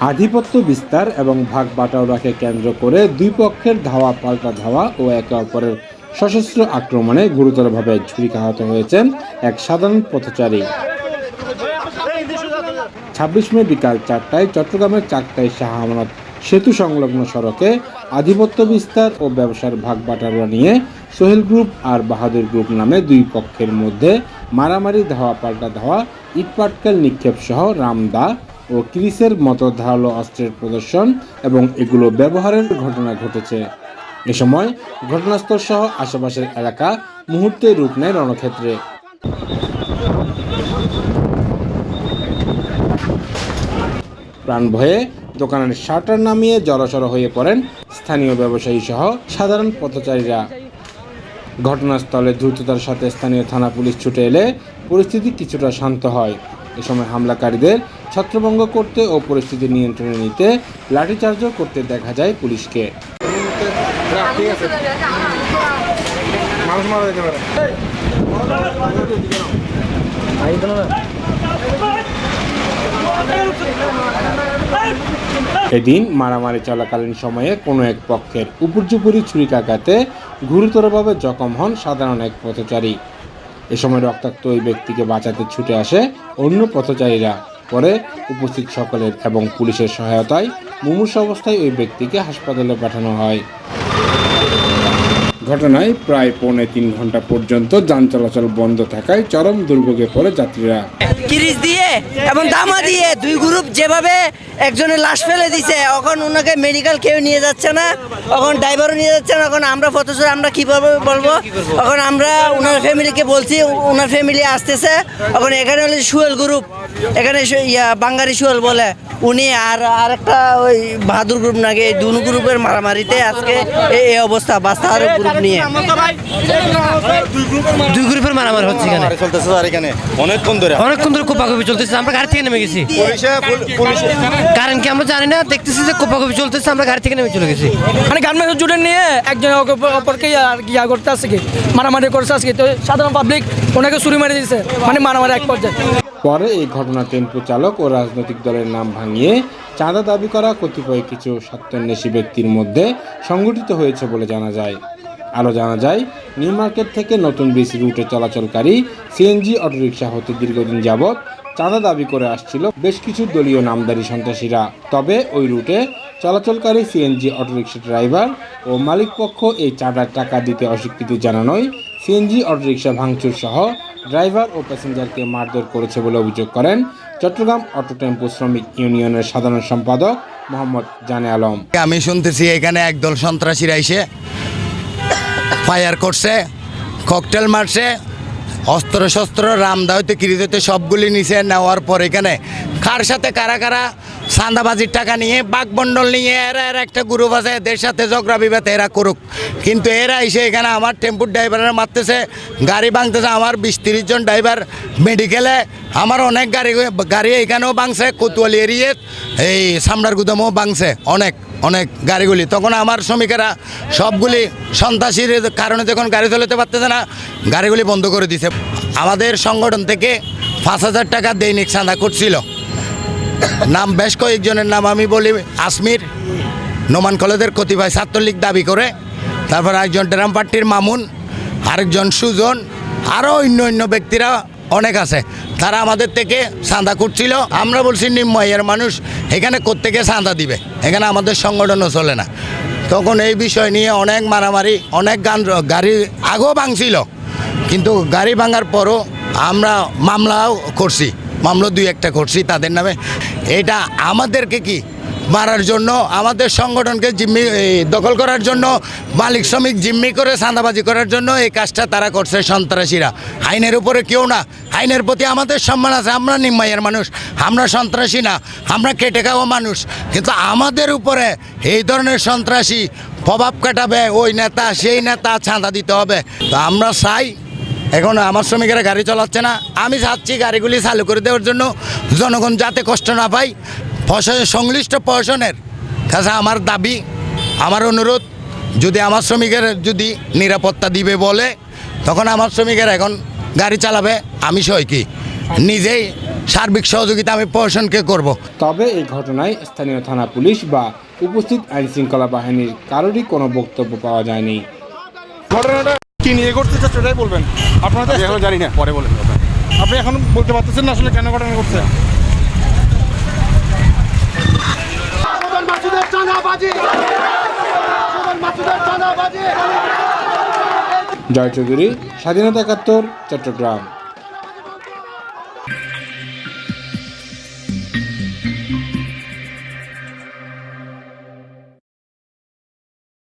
আধিপত্য বিস্তার এবং ভাগ বাটাওয়ারাকে কেন্দ্র করে দুই পক্ষের ধাওয়া, পাল্টা ধাওয়া ও একে অপরের সশস্ত্র আক্রমণে গুরুতরভাবে ছুরিকাহত হয়েছেন এক সাধারণ পথচারী। ছাব্বিশ মে বিকাল চারটায় চট্টগ্রামের চারটায় শাহ আমানত সেতু সংলগ্ন সড়কে আধিপত্য বিস্তার ও ব্যবসার ভাগ বাটারা নিয়ে সোহেল গ্রুপ আর বাহাদুর গ্রুপ নামে দুই পক্ষের মধ্যে মারামারি, ধাওয়া পাল্টা ধাওয়া ইটপাটকেল নিক্ষেপ সহ রামদা ও ক্রিসের মতো ধারালো অস্ত্রের প্রদর্শন এবং এগুলো ব্যবহারের ঘটনা ঘটেছে। এ সময় ঘটনাস্থল সহ আশেপাশের এলাকা মুহূর্তে রূপ নেয় রণক্ষেত্রে। প্রাণ ভয়ে দোকানের শাটার নামিয়ে জড়সড় হয়ে পড়েন স্থানীয় ব্যবসায়ী সহ সাধারণ পথচারীরা। ঘটনাস্থলে দ্রুততার সাথে স্থানীয় থানা পুলিশ ছুটে এলে পরিস্থিতি কিছুটা শান্ত হয়। এ সময় হামলাকারীদের ছত্রভঙ্গ করতে ও পরিস্থিতি নিয়ন্ত্রণে নিতে লাঠিচার্জও করতে দেখা যায় পুলিশকে। এদিন মারামারি চলাকালীন সময়ে কোনো এক পক্ষের উপর্যুপুরি ছুরিকাঘাতে গুরুতরভাবে জখম হন সাধারণ এক পথচারী। এ সময় রক্তাক্ত ওই ব্যক্তিকে বাঁচাতে ছুটে আসে অন্য পথচারীরা। পরে উপস্থিত সকলের এবং পুলিশের সহায়তায় মুমূর্ষ অবস্থায় ওই ব্যক্তিকে হাসপাতালে পাঠানো হয়। ঘটনায় প্রায় পৌনে তিন ঘণ্টা পর্যন্ত যান চলাচল বন্ধ থাকায় চরম দুর্ভোগে পড়ে যাত্রীরা। কিরিচ দিয়ে এবং দামা দিয়ে দুই গ্রুপ যেভাবে একজনের লাশ ফেলে দিছে, এখন ওনাকে মেডিকেল কেউ নিয়ে যাচ্ছে না, এখন ড্রাইভারও নিয়ে যাচ্ছে না, এখন আমরা ফটোস আমরা কীভাবে বলব? এখন আমরা ওনার ফ্যামিলিকে বলছি, ওনার ফ্যামিলি আসতেছে, এখন এখানে হলে সুয়েল গ্রুপ এখানে ইয়া বাঙ্গারি সুয়েল বলে উনি আর আরেকটা ওই বাহাদুর গ্রুপ নাকি এই দুনো গ্রুপের মারামারিতে আজকে এই অবস্থা বাস্তাহার গ্রুপ নিয়ে। দুই গ্রুপের মারামারি হচ্ছে এখানে। চলতেছে আর এখানে। অনেকক্ষণ ধরে। অনেকক্ষণ ধরে কোপাকুপি চলতেছে আমরা গাড়ি থেকে নেমে গেছি। পুলিশে পুলিশে কারণ কি আমরা জানি না দেখতেছি যে কোপাকুপি চলতেছে আমরা গাড়ি থেকে নেমে চলে গেছি। মানে গার্মেন্টস জুড়ে নিয়ে একজন ওকে অপরকে আর কি ইয়া করতে আসছে কি মারামারি করছে আজকে। তো সাধারণ পাবলিক ওনাকে ছুরি মেরে দিয়েছে মানে মারামারি এক পর্যায়ে। পরে এই ঘটনা টেম্পো চালক ও রাজনৈতিক দলের নাম ভাঙিয়ে চাঁদা দাবি করা কতিপয় কিছু স্বার্থান্বেষী ব্যক্তির মধ্যে সংগঠিত হয়েছে বলে জানা যায়। আরও জানা যায়, নিউ মার্কেট থেকে নতুন ব্রিজ রুটে চলাচলকারী সিএনজি অটোরিকশা হতে দীর্ঘদিন যাবৎ চাঁদা দাবি করে আসছিল বেশ কিছু দলীয় নামদারি সন্ত্রাসীরা। তবে ওই রুটে চলাচলকারী সিএনজি অটোরিকশা ড্রাইভার ও মালিকপক্ষ এই চাঁদার টাকা দিতে অস্বীকৃতি জানানোয় সিএনজি অটোরিকশা ভাঙচুর সহ ড্রাইভার ও প্যাসেঞ্জারকে মারধর করেছে বলে অভিযোগ করেন চট্টগ্রাম অটো টেম্পো শ্রমিক ইউনিয়নের সাধারণ সম্পাদক মোহাম্মদ জানে আলম। আমি শুনতেছি এখানে একদল সন্ত্রাসীরা এসে ফায়ার করছে ককটেল মারছে অস্ত্র শস্ত্র রামদা হইতে কিরিতে সবগুলি নিচে নেওয়ার পর এখানে কার সাথে, কারা কারা চাঁদাবাজির টাকা নিয়ে বাঘমণ্ডল নিয়ে, এরা এরা একটা গ্রুপ আছে, এদের সাথে ঝগড়া বিবাদ, এরা করুক। কিন্তু এরা এসে এখানে আমার টেম্পুর ড্রাইভারের মারতেছে, গাড়ি ভাঙতেছে, আমার বিশ তিরিশ জন ড্রাইভার মেডিকেলে, আমার অনেক গাড়ি গাড়ি এখানেও ভাঙছে, কোতোয়ালি এরিয়ে এই সামনার গুদামও ভাঙছে, অনেক। অনেক গাড়িগুলি। তখন আমার শ্রমিকেরা সবগুলি সন্ত্রাসীর কারণে যখন গাড়ি চালাতে পারতেছে না, গাড়িগুলি বন্ধ করে দিছে। আমাদের সংগঠন থেকে পাঁচ হাজার টাকা দৈনিক চাঁদা করছিল। নাম বেশ কয়েকজনের নাম আমি বলি আসমির নোমান কলেজের কতিপয় ছাত্রলীগ দাবি করে, তারপর একজন ড্রাম পার্টির মামুন, আরেকজন সুজন আরও অন্য অন্য ব্যক্তিরা অনেক আছে। তারা আমাদের থেকে চাঁদা করছিল আমরা বলছি নিম্নয়ের মানুষ এখানে কোত্থেকে চাঁদা দিবে? এখানে আমাদের সংগঠনও চলে না। তখন এই বিষয় নিয়ে অনেক মারামারি, অনেক গান, গাড়ি আগেও ভাঙছিল। কিন্তু গাড়ি ভাঙার পরও আমরা মামলাও করছি। মামলা দুই একটা করছি তাদের নামে। এটা আমাদেরকে কি মারার জন্য, আমাদের সংগঠনকে জিম্মি দখল করার জন্য, মালিক শ্রমিক জিম্মি করে চাঁদাবাজি করার জন্য এই কাজটা তারা করছে সন্ত্রাসীরা। আইনের উপরে কেউ না। আইনের প্রতি আমাদের সম্মান আছে। আমরা নিম্মাইয়ের মানুষ। আমরা সন্ত্রাসী না। আমরা কেটে খাওয়া মানুষ। কিন্তু আমাদের উপরে এই ধরনের সন্ত্রাসী প্রভাব কাটাবে। ওই নেতা, সেই নেতা ছাঁদা দিতে হবে। তো আমরা চাই, এখন আমার শ্রমিকেরা গাড়ি চালাচ্ছে না। আমি চাচ্ছি গাড়িগুলি চালু করে দেওয়ার জন্য জনগণ যাতে কষ্ট না পায়। সংশ্লিষ্ট প্রশাসনের কাছে আমার দাবি আমার অনুরোধ যদি আমার শ্রমিকের যদি নিরাপত্তা দিবে বলে তখন আমার শ্রমিকের এখন গাড়ি চালাবে আমি সই কি? নিজেই সার্বিক সহযোগিতা আমি প্রশাসনকে করব। তবে এই ঘটনায় স্থানীয় থানা পুলিশ বা উপস্থিত আইন শৃঙ্খলা বাহিনীর কারোরই কোনো বক্তব্য পাওয়া যায়নি। ঘটনাটা কি নিয়ে করতে চাচ্ছে বলবেন? আপনারা এখনও জানি না পরে বলেন আপনি এখন বলতে পারতেছেন না আসলে কেন ঘটনা ঘটছে? জয় চৌধুরী স্বাধীনতা একাত্তর চট্টগ্রাম।